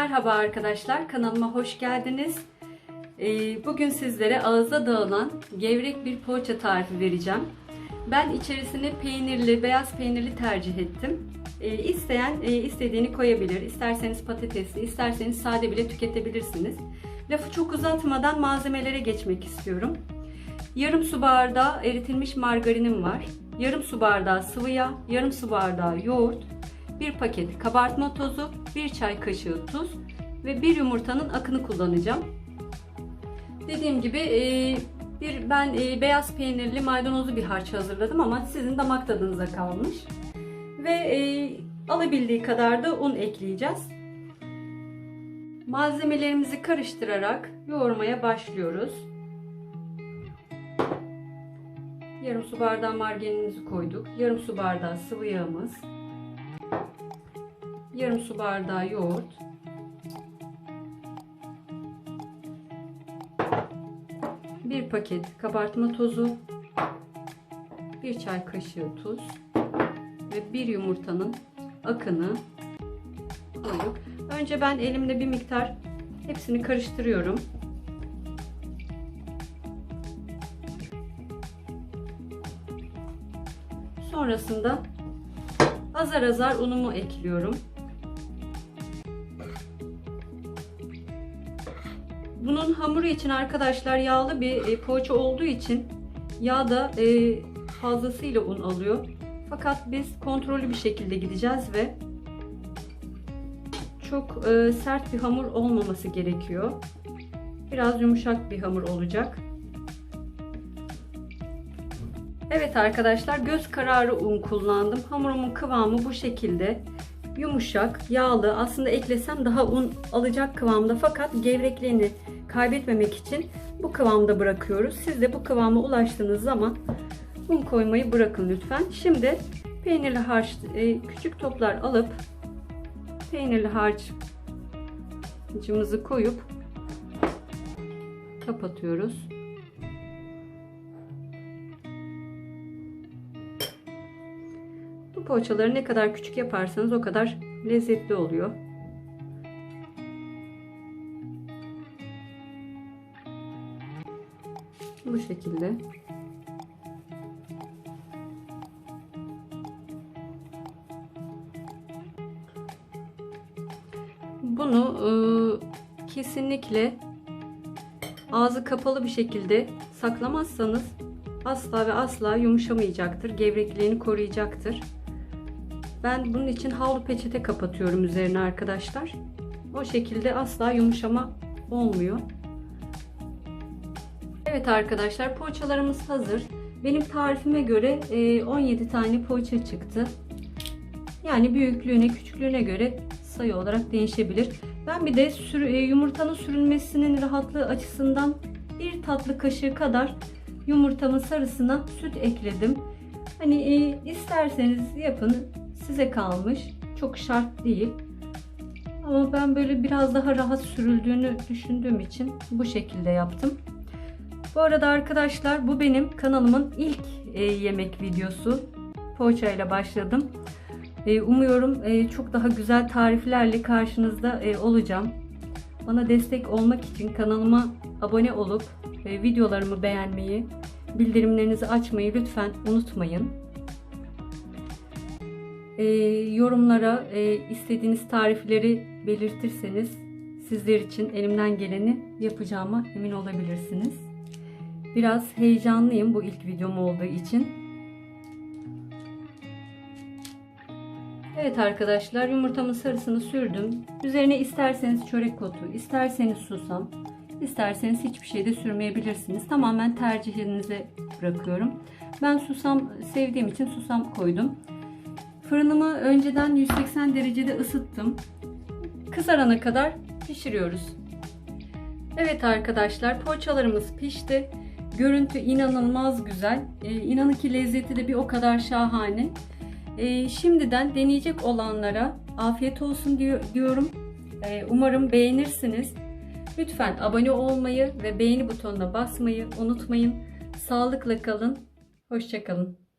Merhaba arkadaşlar, kanalıma hoş geldiniz. Ee, Bugün sizlere ağızda dağılan gevrek bir poğaça tarifi vereceğim. Ben içerisine peynirli, beyaz peynirli tercih ettim. Ee, İsteyen e, istediğini koyabilir. İsterseniz patatesli, isterseniz sade bile tüketebilirsiniz. Lafı çok uzatmadan malzemelere geçmek istiyorum. Yarım su bardağı eritilmiş margarinim var. Yarım su bardağı sıvı yağ, yarım su bardağı yoğurt, bir paket kabartma tozu, bir çay kaşığı tuz ve bir yumurtanın akını kullanacağım. Dediğim gibi e, bir ben e, beyaz peynirli maydanozlu bir harç hazırladım ama sizin damak tadınıza kalmış. Ve e, alabildiği kadar da un ekleyeceğiz. Malzemelerimizi karıştırarak yoğurmaya başlıyoruz. Yarım su bardağı margarinimizi koyduk. Yarım su bardağı sıvı yağımız. Yarım su bardağı yoğurt. Bir paket kabartma tozu. Bir çay kaşığı tuz. Ve bir yumurtanın akını koyduk. Önce ben elimle bir miktar hepsini karıştırıyorum. Sonrasında azar azar unumu ekliyorum. Bunun hamuru için arkadaşlar yağlı bir e, poğaça olduğu için yağ da e, fazlasıyla un alıyor. Fakat biz kontrollü bir şekilde gideceğiz ve çok e, sert bir hamur olmaması gerekiyor. Biraz yumuşak bir hamur olacak. Evet arkadaşlar göz kararı un kullandım. Hamurumun kıvamı bu şekilde. Yumuşak, yağlı. Aslında eklesem daha un alacak kıvamda fakat gevrekliğini kaybetmemek için bu kıvamda bırakıyoruz. Siz de bu kıvama ulaştığınız zaman un koymayı bırakın lütfen. Şimdi peynirli harç e, küçük toplar alıp peynirli harcımızı koyup kapatıyoruz. Poğaçaları ne kadar küçük yaparsanız o kadar lezzetli oluyor. Bu şekilde. Bunu e, kesinlikle ağzı kapalı bir şekilde saklamazsanız asla ve asla yumuşamayacaktır. Gevrekliğini koruyacaktır. Ben bunun için havlu peçete kapatıyorum üzerine arkadaşlar. O şekilde asla yumuşama olmuyor. Evet arkadaşlar poğaçalarımız hazır. Benim tarifime göre 17 tane poğaça çıktı. Yani büyüklüğüne küçüklüğüne göre sayı olarak değişebilir. Ben bir de sür, yumurtanın sürülmesinin rahatlığı açısından bir tatlı kaşığı kadar yumurtamın sarısına süt ekledim. Hani e, isterseniz yapın size kalmış. Çok şart değil. Ama ben böyle biraz daha rahat sürüldüğünü düşündüğüm için bu şekilde yaptım. Bu arada arkadaşlar bu benim kanalımın ilk e, yemek videosu. Poğaça ile başladım. E, umuyorum e, çok daha güzel tariflerle karşınızda olacağım. Bana destek olmak için kanalıma abone olup videolarımı beğenmeyi, bildirimlerinizi açmayı lütfen unutmayın. E, yorumlara e, istediğiniz tarifleri belirtirseniz sizler için elimden geleni yapacağıma emin olabilirsiniz. Biraz heyecanlıyım bu ilk videom olduğu için. Evet arkadaşlar yumurtamın sarısını sürdüm. Üzerine isterseniz çörek otu, isterseniz susam, isterseniz hiçbir şey de sürmeyebilirsiniz. Tamamen tercihinize bırakıyorum. Ben susam sevdiğim için susam koydum. Fırınımı önceden 180 derecede ısıttım. Kızarana kadar pişiriyoruz. Evet arkadaşlar poğaçalarımız pişti. Görüntü inanılmaz güzel. Ee, inanın ki lezzeti de bir o kadar şahane. Ee, şimdiden deneyecek olanlara afiyet olsun diyor, diyorum. Ee, umarım beğenirsiniz. Lütfen abone olmayı ve beğeni butonuna basmayı unutmayın. Sağlıkla kalın. Hoşçakalın.